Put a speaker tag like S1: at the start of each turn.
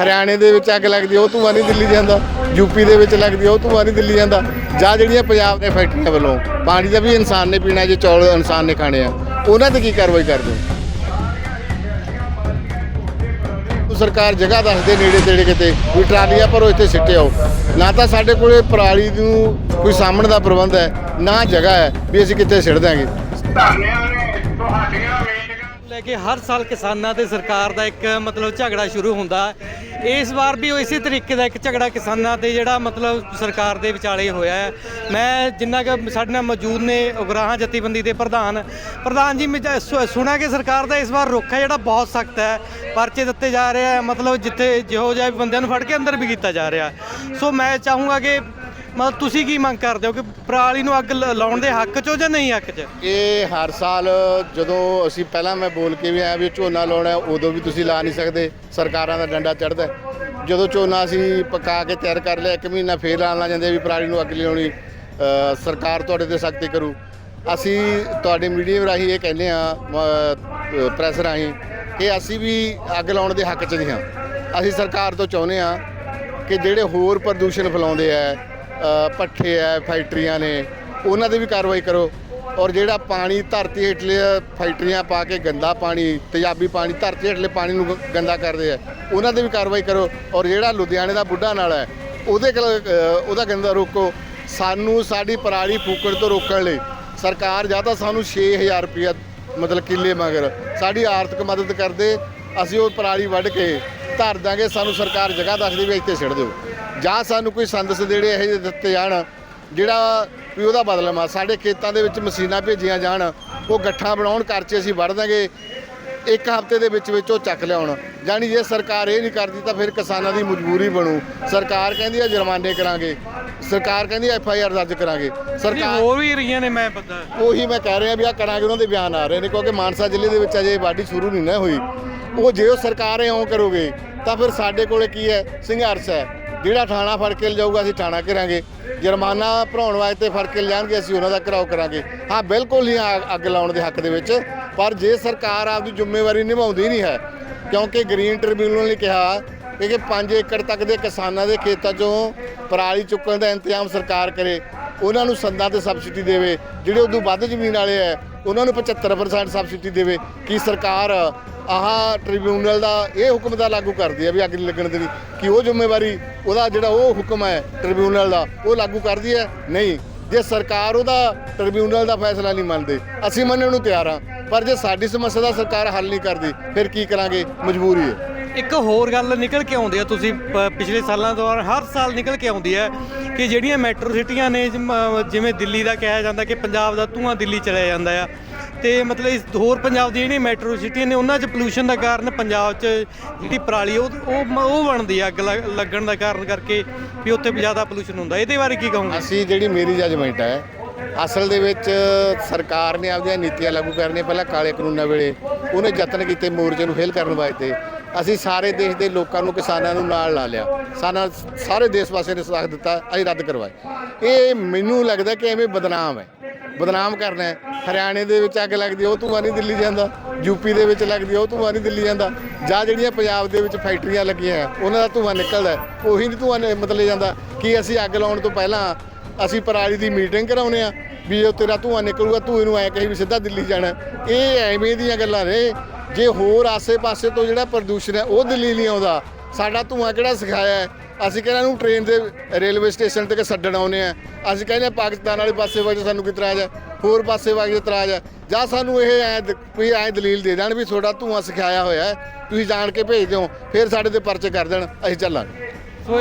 S1: ਹਰਿਆਣੇ ਦੇ ਵਿੱਚ ਅੱਗ ਲੱਗਦੀ ਹੈ, ਉਹ ਧੂੰਆਂ ਨਹੀਂ ਦਿੱਲੀ ਜਾਂਦਾ। ਯੂਪੀ ਦੇ ਵਿੱਚ ਲੱਗਦੀ ਉਹ ਧੂੰਆਂ ਨਹੀਂ ਦਿੱਲੀ ਜਾਂਦਾ। ਜਾਂ ਜਿਹੜੀਆਂ ਪੰਜਾਬ ਦੇ ਫੈਕਟਰੀਆਂ ਵੱਲੋਂ ਪਾਣੀ ਦਾ ਵੀ ਇਨਸਾਨ ਨੇ ਪੀਣਾ ਜੇ ਚੌਲ ਇਨਸਾਨ ਨੇ ਖਾਣੇ ਆ। ਉਹਨਾਂ ਤੇ ਕੀ ਕਾਰਵਾਈ ਕਰਦੇ ਹੋ? ਸਰਕਾਰ ਜਗ੍ਹਾ ਦੱਸਦੇ ਨੇੜੇ ਤੇੜੇ ਕਿਤੇ ਵੀ ਟਰਾਲੀਆਂ ਭਰੋ ਇੱਥੇ ਸਿੱਟੇ ਆਓ। ਨਾ ਤਾਂ ਸਾਡੇ ਕੋਲੇ ਪਰਾਲੀ ਨੂੰ ਕੋਈ ਸਾਹਮਣ ਦਾ ਪ੍ਰਬੰਧ ਹੈ ਨਾ ਜਗ੍ਹਾ ਹੈ ਵੀ ਅਸੀਂ ਕਿੱਥੇ ਸਿੱਟ ਦਾਂਗੇ
S2: ਧਰਨਿਆਂ ਤੁਹਾਡੀਆਂ
S3: ਲੈ ਕੇ ਹਰ ਸਾਲ ਕਿਸਾਨਾਂ ਤੇ ਸਰਕਾਰ ਦਾ ਇੱਕ ਮਤਲਬ ਝਗੜਾ ਸ਼ੁਰੂ ਹੁੰਦਾ। ਇਸ ਵਾਰ ਵੀ ਉਹ ਇਸੇ ਤਰੀਕੇ ਦਾ ਇੱਕ ਝਗੜਾ ਕਿਸਾਨਾਂ ਤੇ ਜਿਹੜਾ ਮਤਲਬ ਸਰਕਾਰ ਦੇ ਵਿਚਾਲੇ ਹੋਇਆ ਹੈ। ਮੈਂ ਜਿੰਨਾ ਕਿ ਸਾਡੇ ਨਾਲ ਮੌਜੂਦ ਨੇ ਉਗਰਾਹਾਂ ਜਥੇਬੰਦੀ ਦੇ ਪ੍ਰਧਾਨ ਪ੍ਰਧਾਨ ਜੀ, ਮੈਂ ਜ- ਸੁਣਿਆ ਕਿ ਸਰਕਾਰ ਦਾ ਇਸ ਵਾਰ ਰੁੱਖ ਹੈ ਜਿਹੜਾ ਬਹੁਤ ਸਖਤ ਹੈ। ਪਰਚੇ ਦਿੱਤੇ ਜਾ ਰਹੇ ਆ ਮਤਲਬ ਜਿੱਥੇ ਜਿਹੋ ਜਿਹਾ ਵੀ ਬੰਦਿਆਂ ਨੂੰ ਫੜ ਕੇ ਅੰਦਰ ਵੀ ਕੀਤਾ ਜਾ ਰਿਹਾ। ਸੋ ਮੈਂ ਚਾਹੂੰਗਾ ਕਿ ਮਤਲਬ ਤੁਸੀਂ ਕੀ ਮੰਗ ਕਰਦੇ ਹੋ ਕਿ ਪਰਾਲੀ ਨੂੰ ਅੱਗ ਲ- ਲਾਉਣ ਦੇ ਹੱਕ 'ਚ ਹੋ ਜਾਂ ਨਹੀਂ ਹੱਕ 'ਚ?
S1: ਇਹ ਹਰ ਸਾਲ ਜਦੋਂ ਅਸੀਂ ਪਹਿਲਾਂ ਮੈਂ ਬੋਲ ਕੇ ਵੀ ਆਇਆ ਵੀ ਝੋਨਾ ਲਾਉਣਾ ਹੈ, ਉਦੋਂ ਵੀ ਤੁਸੀਂ ਲਾ ਨਹੀਂ ਸਕਦੇ ਸਰਕਾਰਾਂ ਦਾ ਡੰਡਾ ਚੜਦਾ ਜਦੋਂ ਝੋਨਾ ਅਸੀਂ ਪਕਾ ਕੇ ਤਿਆਰ ਕਰ ਲਿਆ ਇੱਕ ਮਹੀਨਾ ਫੇਰ ਲਾਣ ਲੱਗ ਜਾਂਦੇ ਵੀ ਪਰਾਲੀ ਨੂੰ ਅੱਗ ਲਿਆਉਣੀ ਅ, ਸਰਕਾਰ ਤੁਹਾਡੇ ਤੇ ਸਖਤੀ ਕਰੂ। ਅਸੀਂ ਤੁਹਾਡੇ ਮੀਡੀਆ ਰਾਹੀਂ ਇਹ ਕਹਿੰਦੇ ਆ ਪ੍ਰੈਸ ਰਾਹੀਂ ਕਿ ਅਸੀਂ ਵੀ ਅੱਗ ਲਾਉਣ ਦੇ ਹੱਕ 'ਚ ਨਹੀਂ ਹਾਂ। ਅਸੀਂ ਸਰਕਾਰ ਤੋਂ ਚਾਹੁੰਦੇ ਆ ਕਿ ਜਿਹੜੇ ਹੋਰ ਪ੍ਰਦੂਸ਼ਣ ਫੈਲਾਉਂਦੇ ਆ ਅ, ਭੱਠੇ ਆ ਫੈਕਟਰੀਆਂ ਨੇ ਉਹਨਾਂ ਤੇ ਵੀ ਕਾਰਵਾਈ ਕਰੋ। ਔਰ ਜਿਹੜਾ ਪਾਣੀ ਧਰਤੀ ਹੇਠਲੇ ਫੈਕਟਰੀਆਂ ਪਾ ਕੇ ਗੰਦਾ ਪਾਣੀ ਤੇਜ਼ਾਬੀ ਪਾਣੀ ਧਰਤੀ ਹੇਠਲੇ ਪਾਣੀ ਨੂੰ ਗ- ਗੰਦਾ ਕਰਦੇ ਆ ਉਹਨਾਂ ਤੇ ਵੀ ਕਾਰਵਾਈ ਕਰੋ। ਔਰ ਜਿਹੜਾ ਲੁਧਿਆਣੇ ਦਾ ਬੁੱਢਾ ਨਾਲਾ ਹੈ ਉਹਦੇ ਕੋਲ ਉਹਦਾ ਗੰਦਾ ਰੋਕੋ। ਸਾਨੂੰ ਸਾਡੀ ਪਰਾਲੀ ਫੂਕਣ ਤੋਂ ਰੋਕਣ ਲਈ ਸਰਕਾਰ ਜਾਂ ਤਾਂ ਸਾਨੂੰ 6000 ਰੁਪਇਆ ਮਤਲਬ ਕਿੱਲੇ ਮਗਰ ਸਾਡੀ ਆਰਥਿਕ ਮਦਦ ਕਰਦੇ ਅਸੀਂ ਉਹ ਪਰਾਲੀ ਵੱਢ ਕੇ ਧਰ ਦਾਂਗੇ ਸਾਨੂੰ ਸਰਕਾਰ ਜਗ੍ਹਾ ਦੱਸਦੀ ਵੀ ਇੱਥੇ ਸਿੱਟ ਦਿਓ। ਜਾਂ ਸਾਨੂੰ ਕੋਈ ਸੰਦ ਸਦੇੜੇ ਇਹੋ ਜਿਹੇ ਦਿੱਤੇ ਜਾਣ ਜਿਹੜਾ ਵੀ ਉਹਦਾ ਬਦਲਾ ਮਾ ਸਾਡੇ ਖੇਤਾਂ ਦੇ ਵਿੱਚ ਮਸ਼ੀਨਾਂ ਭੇਜੀਆਂ ਜਾਣ ਉਹ ਗੱਠਾਂ ਬਣਾਉਣ ਘਰ 'ਚ ਅਸੀਂ ਵੱਢ ਦਾਂਗੇ ਇੱਕ ਹਫ਼ਤੇ ਦੇ ਵਿੱਚ ਵਿੱਚ ਉਹ ਚੱਕ ਲਿਆਉਣ। ਜਾਣੀ ਜੇ ਸਰਕਾਰ ਇਹ ਨਹੀਂ ਕਰਦੀ ਤਾਂ ਫਿਰ ਕਿਸਾਨਾਂ ਦੀ ਮਜਬੂਰੀ ਬਣੂ। ਸਰਕਾਰ ਕਹਿੰਦੀ ਹੈ ਜੁਰਮਾਨੇ ਕਰਾਂਗੇ ਸਰਕਾਰ ਕਹਿੰਦੀ ਐਫ ਆਈ ਆਰ ਦਰਜ ਕਰਾਂਗੇ। ਸਰਕਾਰ
S3: ਹੋਰ ਵੀ ਰਹੀਆਂ ਨੇ ਮੈਂ ਪਤਾ।
S1: ਉਹੀ ਮੈਂ ਕਹਿ ਰਿਹਾ ਵੀ ਆ ਕਰਾਂਗੇ ਉਹਨਾਂ ਦੇ ਬਿਆਨ ਆ ਰਹੇ ਨੇ ਕਿਉਂਕਿ ਮਾਨਸਾ ਜ਼ਿਲ੍ਹੇ ਦੇ ਵਿੱਚ ਅਜੇ ਵਾਢੀ ਸ਼ੁਰੂ ਨਹੀਂ ਨਾ ਹੋਈ। ਉਹ ਜੇ ਉਹ ਸਰਕਾਰ ਇਉਂ ਕਰੋਗੇ ਤਾਂ ਫਿਰ ਸਾਡੇ ਕੋਲੇ ਕੀ ਹੈ? ਸੰਘਰਸ਼ ਹੈ। ਜਿਹੜਾ ਥਾਣਾ ਫੜ ਕੇ ਲਿਜਾਊਗਾ ਅਸੀਂ ਥਾਣਾ ਕਰਾਂਗੇ ਜੁਰਮਾਨਾ ਭਰਾਉਣ ਵਾਸਤੇ ਫੜ ਕੇ ਲਿਜਾਣਗੇ, ਅਸੀਂ ਉਹਨਾਂ ਦਾ ਘਰਾਓ ਕਰਾਂਗੇ। ਹਾਂ, ਬਿਲਕੁਲ ਨਹੀਂ ਆ- ਅੱਗ ਲਾਉਣ ਦੇ ਹੱਕ ਦੇ ਵਿੱਚ, ਪਰ ਜੇ ਸਰਕਾਰ ਆਪਦੀ ਜ਼ਿੰਮੇਵਾਰੀ ਨਿਭਾਉਂਦੀ ਨਹੀਂ ਹੈ, ਕਿਉਂਕਿ ਗ੍ਰੀਨ ਟ੍ਰਿਬਿਊਨਲ ਨੇ ਕਿਹਾ ਕਿ 5 ਏਕੜ ਤੱਕ ਦੇ ਕਿਸਾਨਾਂ ਦੇ ਖੇਤਾਂ 'ਚੋਂ ਪਰਾਲੀ ਚੁੱਕਣ ਦਾ ਇੰਤਜ਼ਾਮ ਸਰਕਾਰ ਕਰੇ, ਉਹਨਾਂ ਨੂੰ ਸੰਦਾਂ ਤੇ ਸਬਸਿਡੀ ਦੇਵੇ, ਜਿਹੜੇ ਉਦੋਂ ਵੱਧ ਜ਼ਮੀਨ ਵਾਲੇ ਐ ਉਹਨਾਂ ਨੂੰ 75% ਸਬਸਿਡੀ ਦੇਵੇ, ਕੀ ਸਰਕਾਰ ਆਹ ਟ੍ਰਿਬਿਊਨਲ ਦਾ ਇਹ ਹੁਕਮ ਦਾ ਲਾਗੂ ਕਰਦੀ ਹੈ ਵੀ ਅੱਗ ਨਹੀਂ ਲੱਗਣ ਦੇਣੀ। ਕਿ ਉਹ ਜ਼ਿੰਮੇਵਾਰੀ, ਉਹਦਾ ਜਿਹੜਾ ਉਹ ਹੁਕਮ ਹੈ ਟ੍ਰਿਬਿਊਨਲ ਦਾ, ਉਹ ਲਾਗੂ ਕਰਦੀ ਹੈ? ਨਹੀਂ। ਜੇ ਸਰਕਾਰ ਉਹਦਾ ਟ੍ਰਿਬਿਊਨਲ ਦਾ ਫੈਸਲਾ ਨਹੀਂ ਮੰਨਦੇ, ਅਸੀਂ ਮੰਨਣ ਨੂੰ ਤਿਆਰ ਹਾਂ। ਪਰ ਜੇ ਸਾਡੀ ਸਮੱਸਿਆ ਦਾ ਸਰਕਾਰ ਹੱਲ ਨਹੀਂ ਕਰਦੀ, ਫਿਰ ਕੀ ਕਰਾਂਗੇ? ਮਜਬੂਰੀ ਹੈ।
S3: ਇੱਕ ਹੋਰ ਗੱਲ ਨਿਕਲ ਕੇ ਆਉਂਦੀ ਆ ਤੁਸੀਂ ਪ- ਪਿਛਲੇ ਸਾਲਾਂ ਦੌਰਾਨ ਹਰ ਸਾਲ ਨਿਕਲ ਕੇ ਆਉਂਦੀ ਹੈ ਕਿ ਜਿਹੜੀਆਂ ਮੈਟਰੋ ਸਿਟੀਆਂ ਨੇ ਜਿਵੇਂ ਦਿੱਲੀ ਦਾ ਕਿਹਾ ਜਾਂਦਾ ਕਿ ਪੰਜਾਬ ਦਾ ਧੂਆਂ ਦਿੱਲੀ ਚਲਿਆ ਜਾਂਦਾ ਆ ਤੇ ਮਤਲਬ ਇਸ ਹੋਰ ਪੰਜਾਬ ਦੀ ਜਿਹੜੀਆਂ ਮੈਟਰੋ ਸਿਟੀਆਂ ਨੇ, ਉਹਨਾਂ 'ਚ ਪੋਲੂਸ਼ਨ ਦਾ ਕਾਰਨ ਪੰਜਾਬ 'ਚ ਜਿਹੜੀ ਪਰਾਲੀ, ਉਹ ਉਹ ਉਹ ਬਣਦੀ ਆ ਅੱਗ ਲੱਗ- ਲੱਗਣ ਦਾ ਕਾਰਨ ਕਰਕੇ ਵੀ ਉੱਥੇ ਜ਼ਿਆਦਾ ਪੋਲੂਸ਼ਨ ਹੁੰਦਾ। ਇਹਦੇ ਬਾਰੇ ਕੀ ਕਹੋਗੇ?
S1: ਅਸੀਂ ਜਿਹੜੀ ਮੇਰੀ ਜਜਮੈਂਟ ਹੈ, ਅਸਲ ਦੇ ਵਿੱਚ ਸਰਕਾਰ ਨੇ ਆਪਦੀਆਂ ਨੀਤੀਆਂ ਲਾਗੂ ਕਰਨੀਆਂ, ਪਹਿਲਾਂ ਕਾਲੇ ਕਾਨੂੰਨਾਂ ਵੇਲੇ ਉਹਨੇ ਯਤਨ ਕੀਤੇ ਮੋਰਚੇ ਨੂੰ ਫੇਲ ਕਰਨ ਵਾਸਤੇ। ਅਸੀਂ ਸਾਰੇ ਦੇਸ਼ ਦੇ ਲੋਕਾਂ ਨੂੰ, ਕਿਸਾਨਾਂ ਨੂੰ ਨਾਲ ਲਾ ਲਿਆ। ਸਾਨਾ ਸਾਰੇ ਦੇਸ਼ ਵਾਸੀਆਂ ਨੇ ਸਾਥ ਦਿੱਤਾ, ਅਸੀਂ ਰੱਦ ਕਰਵਾਏ। ਇਹ ਮੈਨੂੰ ਲੱਗਦਾ ਕਿ ਐਵੇਂ ਬਦਨਾਮ ਹੈ। ਬਦਨਾਮ ਕਰਨਾ ਹੈ। ਹਰਿਆਣੇ ਦੇ ਵਿੱਚ ਅੱਗ ਲੱਗਦੀ ਹੈ, ਉਹ ਧੂੰਆਂ ਨਹੀਂ ਦਿੱਲੀ ਜਾਂਦਾ। ਯੂਪੀ ਦੇ ਵਿੱਚ ਲੱਗਦੀ ਉਹ ਧੂੰਆਂ ਨਹੀਂ ਦਿੱਲੀ ਜਾਂਦਾ। ਜਾਂ ਜਿਹੜੀਆਂ ਪੰਜਾਬ ਦੇ ਵਿੱਚ ਫੈਕਟਰੀਆਂ ਲੱਗੀਆਂ ਉਹਨਾਂ ਦਾ ਧੂੰਆਂ ਨਿਕਲਦਾ ਉਹੀ ਨਹੀਂ ਧੂੰਆਂ ਮਤਲਬ ਜਾਂਦਾ। ਕਿ ਅਸੀਂ ਅੱਗ ਲਾਉਣ ਤੋਂ ਪਹਿਲਾਂ ਅਸੀਂ ਪਰਾਲੀ ਦੀ ਮੀਟਿੰਗ ਕਰਾਉਨੇ ਆ ਵੀ ਉਹ ਤੇਰਾ ਧੂੰਆਂ ਨਿਕਲੂਗਾ ਤੂੰ ਨੂੰ ਐ ਕਹੀ ਵੀ ਸਿੱਧਾ ਦਿੱਲੀ ਜਾਣਾ ਇਹ ਐਵੇਂ ਦੀਆਂ ਗੱਲਾਂ ਨੇ। ਜੇ ਹੋਰ ਆਸੇ-ਪਾਸੇ ਤੋਂ ਜਿਹੜਾ ਪ੍ਰਦੂਸ਼ਣ ਹੈ ਉਹ ਦਿੱਲੀ ਨਹੀਂ ਆਉਂਦਾ। ਸਾਡਾ ਧੂੰਆਂ ਕਿਹੜਾ ਸਿਖਾਇਆ ਹੈ? ਅਸੀਂ ਕਹਿੰਦੇ ਨੂੰ ਟ੍ਰੇਨ ਦੇ ਰੇਲਵੇ ਸਟੇਸ਼ਨ ਤੇ ਛੱਡਣ ਆਉਨੇ ਆ ਅਸੀਂ ਕਹਿੰਦੇ ਹਾਂ ਪਾਕਿਸਤਾਨ ਵਾਲੇ ਪਾਸੇ ਵਜੇ ਸਾਨੂੰ ਕੀ ਤਰਾਜ ਹੈ? ਹੋਰ ਪਾਸੇ ਵਜੇ ਤਰਾਜ ਹੈ। ਜਾਂ ਸਾਨੂੰ ਇਹ ਐ ਕੋਈ ਐ ਦਲੀਲ ਦੇ ਦੇਣ ਵੀ ਤੁਹਾਡਾ ਧੂੰਆਂ ਸਿਖਾਇਆ ਹੋਇਆ ਤੁਸੀਂ ਜਾਣ ਕੇ ਭੇਜ ਦਿਓ, ਫਿਰ ਸਾਡੇ ਤੇ ਪਰਚੇ ਕਰ ਦੇਣ, ਅਸੀਂ ਚੱਲਾਂਗੇ।
S3: ਸੋ